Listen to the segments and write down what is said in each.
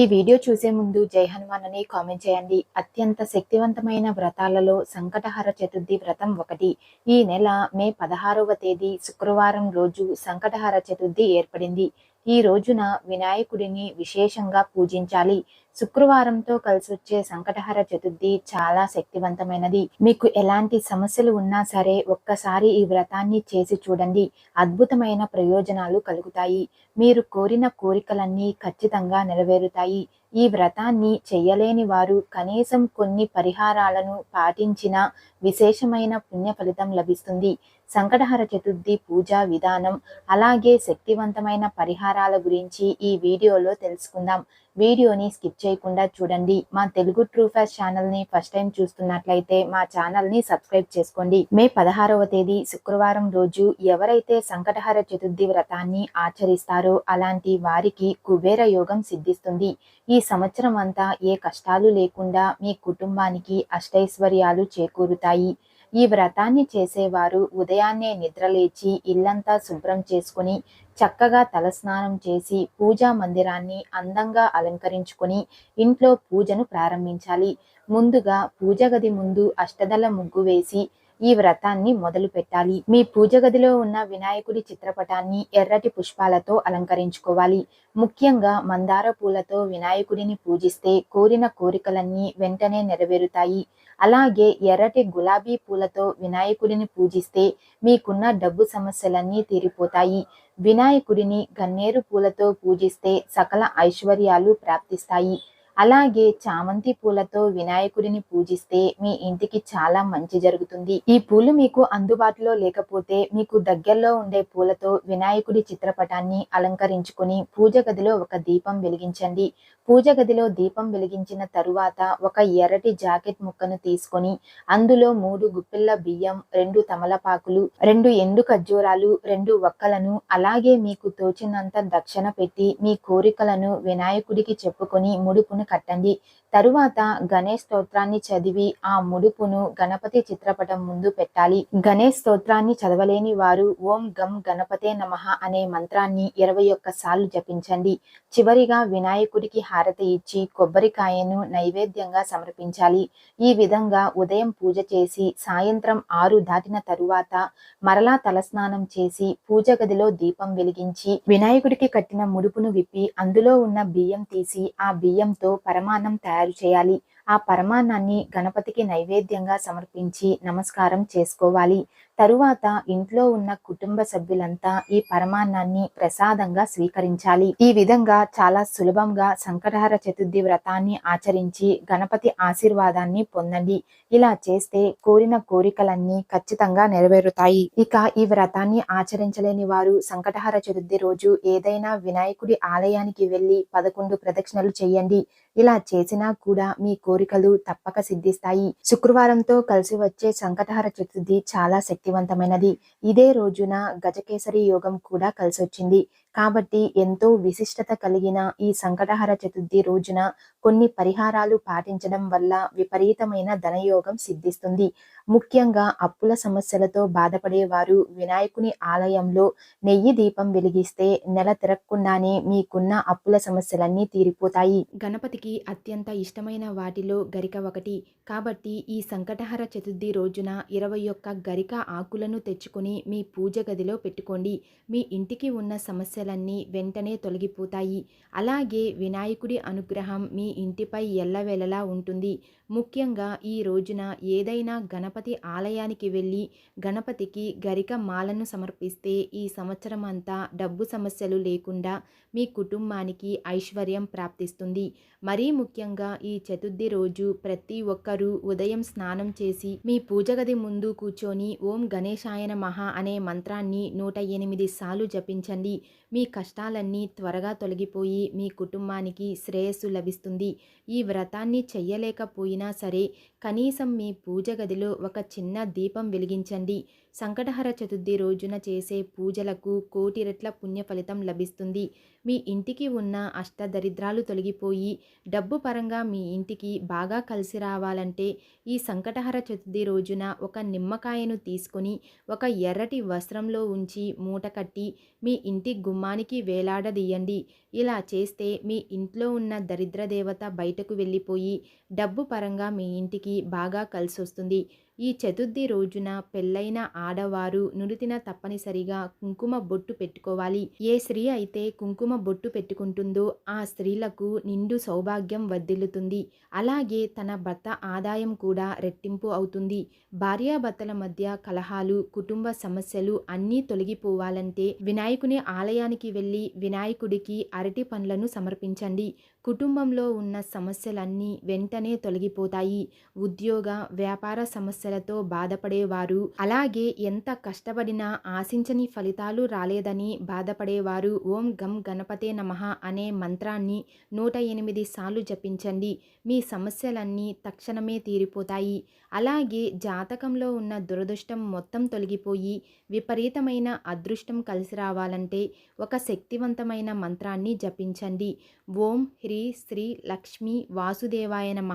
ఈ వీడియో చూసే ముందు జై హనుమాన్ అని కామెంట్ చేయండి. అత్యంత శక్తివంతమైన వ్రతాలలో సంకటహర చతుర్థి వ్రతం ఒకటి. ఈ నెల మే పదహారవ తేదీ శుక్రవారం రోజు సంకటహర చతుర్థి ఏర్పడింది. ఈ రోజున వినాయకుడిని విశేషంగా పూజించాలి. శుక్రవారంతో కలిసి వచ్చే సంకటహర చతుర్థి చాలా శక్తివంతమైనది. మీకు ఎలాంటి సమస్యలు ఉన్నా సరే ఒక్కసారి ఈ వ్రతాన్ని చేసి చూడండి. అద్భుతమైన ప్రయోజనాలు కలుగుతాయి. మీరు కోరిన కోరికలన్నీ ఖచ్చితంగా నెరవేరుతాయి. ఈ వ్రతాన్ని చేయలేని వారు కనీసం కొన్ని పరిహారాలను పాటించిన విశేషమైన పుణ్య ఫలితం లభిస్తుంది. సంకటహర చతుర్థి పూజా విధానం అలాగే శక్తివంతమైన పరిహారాల గురించి ఈ వీడియోలో తెలుసుకుందాం. వీడియోని స్కిప్ చేయకుండా చూడండి. మా తెలుగు ట్రూఫాస్ ఛానల్ని ఫస్ట్ టైం చూస్తున్నట్లయితే మా ఛానల్ని సబ్స్క్రైబ్ చేసుకోండి. మే పదహారవ తేదీ శుక్రవారం రోజు ఎవరైతే సంకటహర చతుర్థి వ్రతాన్ని ఆచరిస్తారో అలాంటి వారికి కుబేర యోగం సిద్ధిస్తుంది. ఈ సంవత్సరం అంతా ఏ కష్టాలు లేకుండా మీ కుటుంబానికి అష్టైశ్వర్యాలు చేకూరుతాయి. ఈ వ్రతాన్ని చేసేవారు ఉదయాన్నే నిద్రలేచి ఇల్లంతా శుభ్రం చేసుకుని చక్కగా తలస్నానం చేసి పూజా మందిరాన్ని అందంగా అలంకరించుకొని ఇంట్లో పూజను ప్రారంభించాలి. ముందుగా పూజ గది ముందు అష్టదల ముగ్గు వేసి ఈ వ్రతాన్ని మొదలు పెట్టాలి. మీ పూజ గదిలో ఉన్న వినాయకుడి చిత్రపటాన్ని ఎర్రటి పుష్పాలతో అలంకరించుకోవాలి. ముఖ్యంగా మందార పూలతో వినాయకుడిని పూజిస్తే కోరిన కోరికలన్నీ వెంటనే నెరవేరుతాయి. అలాగే ఎర్రటి గులాబీ పూలతో వినాయకుడిని పూజిస్తే మీకున్న డబ్బు సమస్యలన్నీ తీరిపోతాయి. వినాయకుడిని గన్నేరు పూలతో పూజిస్తే సకల ఐశ్వర్యాలు ప్రాప్తిస్తాయి. అలాగే చామంతి పూలతో వినాయకుడిని పూజిస్తే మీ ఇంటికి చాలా మంచి జరుగుతుంది. ఈ పూలు మీకు అందుబాటులో లేకపోతే మీకు దగ్గరలో ఉండే పూలతో వినాయకుడి చిత్రపటాన్ని అలంకరించుకొని పూజ గదిలో ఒక దీపం వెలిగించండి. పూజ గదిలో దీపం వెలిగించిన తరువాత ఒక ఎర్రటి జాకెట్ ముక్కను తీసుకొని అందులో మూడు గుప్పిళ్ళ బియ్యం రెండు తమలపాకులు రెండు ఎండు ఖర్జూరాలు రెండు వక్కలను అలాగే మీకు తోచినంత దక్షిణ పెట్టి మీ కోరికలను వినాయకుడికి చెప్పుకొని ముడుపును కట్టండి తరువాత గణేష్ స్తోత్రాన్ని చదివి ఆ ముడుపును గణపతి చిత్రపటం ముందు పెట్టాలి. గణేష్ స్తోత్రాన్ని చదవలేని వారు ఓం గం గణపతే నమ అనే మంత్రాన్ని ఇరవై ఒక్క సార్లు జపించండి. చివరిగా వినాయకుడికి హారతి ఇచ్చి కొబ్బరికాయను నైవేద్యంగా సమర్పించాలి. ఈ విధంగా ఉదయం పూజ చేసి సాయంత్రం ఆరు దాటిన తరువాత మరలా తలస్నానం చేసి పూజ గదిలో దీపం వెలిగించి వినాయకుడికి కట్టిన ముడుపును విప్పి అందులో ఉన్న బియ్యం తీసి ఆ బియ్యంతో పరమాన్నం తయారు చేయాలి. ఆ పరమాన్నాన్ని గణపతికి నైవేద్యంగా సమర్పించి నమస్కారం చేసుకోవాలి. తరువాత ఇంట్లో ఉన్న కుటుంబ సభ్యులంతా ఈ పరమాన్నాన్ని ప్రసాదంగా స్వీకరించాలి. ఈ విధంగా చాలా సులభంగా సంకటహర చతుర్థి వ్రతాన్ని ఆచరించి గణపతి ఆశీర్వాదాన్ని పొందండి. ఇలా చేస్తే కోరిన కోరికలన్నీ ఖచ్చితంగా నెరవేరుతాయి. ఇక ఈ వ్రతాన్ని ఆచరించలేని వారు సంకటహర చతుర్థి రోజు ఏదైనా వినాయకుడి ఆలయానికి వెళ్ళి పదకొండు ప్రదక్షిణలు చేయండి. ఇలా చేసినా కూడా మీ కోరికలు తప్పక సిద్ధిస్తాయి. శుక్రవారంతో కలిసి వచ్చే సంకటహర చతుర్థి చాలా శక్తి శక్తివంతమైనది. ఇదే రోజున గజకేసరి యోగం కూడా కలిసొచ్చింది. కాబట్టి ఎంతో విశిష్టత కలిగిన ఈ సంకటహర చతుర్థి రోజున కొన్ని పరిహారాలు పాటించడం వల్ల విపరీతమైన ధనయోగం సిద్ధిస్తుంది. ముఖ్యంగా అప్పుల సమస్యలతో బాధపడేవారు వినాయకుని ఆలయంలో నెయ్యి దీపం వెలిగిస్తే నెల తిరగకుండానే మీకున్న అప్పుల సమస్యలన్నీ తీరిపోతాయి. గణపతికి అత్యంత ఇష్టమైన వాటిలో గరిక ఒకటి. కాబట్టి ఈ సంకటహర చతుర్థి రోజున ఇరవై ఒక్క గరిక ఆకులను తెచ్చుకొని మీ పూజ గదిలో పెట్టుకోండి. మీ ఇంటికి ఉన్న సమస్య సమస్యలన్నీ వెంటనే తొలగిపోతాయి. అలాగే వినాయకుడి అనుగ్రహం మీ ఇంటిపై ఎల్లవేళలా ఉంటుంది. ముఖ్యంగా ఈ రోజున ఏదైనా గణపతి ఆలయానికి వెళ్ళి గణపతికి గరిక మాలను సమర్పిస్తే ఈ సంవత్సరం అంతా డబ్బు సమస్యలు లేకుండా మీ కుటుంబానికి ఐశ్వర్యం ప్రాప్తిస్తుంది. మరీ ముఖ్యంగా ఈ చతుర్థి రోజు ప్రతి ఒక్కరూ ఉదయం స్నానం చేసి మీ పూజ గది ముందు కూర్చొని ఓం గణేశాయన మహా అనే మంత్రాన్ని నూట ఎనిమిది సార్లు జపించండి. మీ కష్టాలన్నీ త్వరగా తొలగిపోయి మీ కుటుంబానికి శ్రేయస్సు లభిస్తుంది. ఈ వ్రతాన్ని చెయ్యలేకపోయినా సరే కనీసం మీ పూజ గదిలో ఒక చిన్న దీపం వెలిగించండి. సంకటహర చతుర్థి రోజున చేసే పూజలకు కోటి రెట్ల పుణ్య ఫలితం లభిస్తుంది. మీ ఇంటికి ఉన్న అష్టదరిద్రాలు తొలగిపోయి డబ్బు పరంగా మీ ఇంటికి బాగా కలిసి రావాలంటే ఈ సంకటహర చతుర్థి రోజున ఒక నిమ్మకాయను తీసుకొని ఒక ఎర్రటి వస్త్రంలో ఉంచి మూట కట్టి మీ ఇంటి గుమ్మానికి వేలాడదీయండి. ఇలా చేస్తే మీ ఇంట్లో ఉన్న దరిద్ర దేవత బయటకు వెళ్ళిపోయి డబ్బు పరంగా మీ ఇంటికి బాగా కలిసి వస్తుంది ఈ చతుర్థి రోజున పెళ్ళైన ఆడవారు నురితిన తప్పనిసరిగా కుంకుమ బొట్టు పెట్టుకోవాలి. ఏ స్త్రీ అయితే కుంకుమ బొట్టు పెట్టుకుంటుందో ఆ స్త్రీలకు నిండు సౌభాగ్యం వర్ధిల్లుతుంది. అలాగే తన భర్త ఆదాయం కూడా రెట్టింపు అవుతుంది. భార్యాభర్తల మధ్య కలహాలు కుటుంబ సమస్యలు అన్నీ తొలగిపోవాలంటే వినాయకుని ఆలయానికి వెళ్ళి వినాయకుడికి అరటి పండ్లను సమర్పించండి. కుటుంబంలో ఉన్న సమస్యలన్నీ వెంటనే తొలగిపోతాయి. ఉద్యోగ వ్యాపార సమస్య సమస్యలతో బాధపడేవారు. అలాగే ఎంత కష్టపడినా ఆశించని ఫలితాలు రాలేదని బాధపడేవారు. ఓం గం గణపతే నమః అనే మంత్రాన్ని నూట ఎనిమిది సార్లు జపించండి. మీ సమస్యలన్నీ తక్షణమే తీరిపోతాయి. అలాగే జాతకంలో ఉన్న దురదృష్టం మొత్తం తొలగిపోయి విపరీతమైన అదృష్టం కలిసి రావాలంటే ఒక శక్తివంతమైన మంత్రాన్ని జపించండి. ఓం హ్రీ శ్రీ లక్ష్మీ వాసుదేవాయ నమ.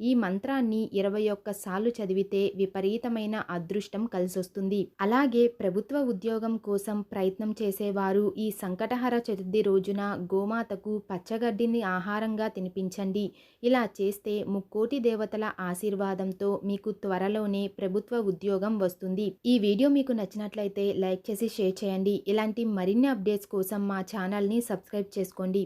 ఈ మంత్రాన్ని ఇరవై ఒక్క సార్లు చదివితే విపరీతమైన అదృష్టం కలిసొస్తుంది. అలాగే ప్రభుత్వ ఉద్యోగం కోసం ప్రయత్నం చేసేవారు ఈ సంకటహర చతుర్థి రోజున గోమాతకు పచ్చగడ్డిని ఆహారంగా తినిపించండి. ఇలా చేస్తే ముక్కోటి దేవతల ఆశీర్వాదంతో మీకు త్వరలోనే ప్రభుత్వ ఉద్యోగం వస్తుంది. ఈ వీడియో మీకు నచ్చినట్లయితే లైక్ చేసి షేర్ చేయండి. ఇలాంటి మరిన్ని అప్డేట్స్ కోసం మా ఛానల్ని సబ్స్క్రైబ్ చేసుకోండి.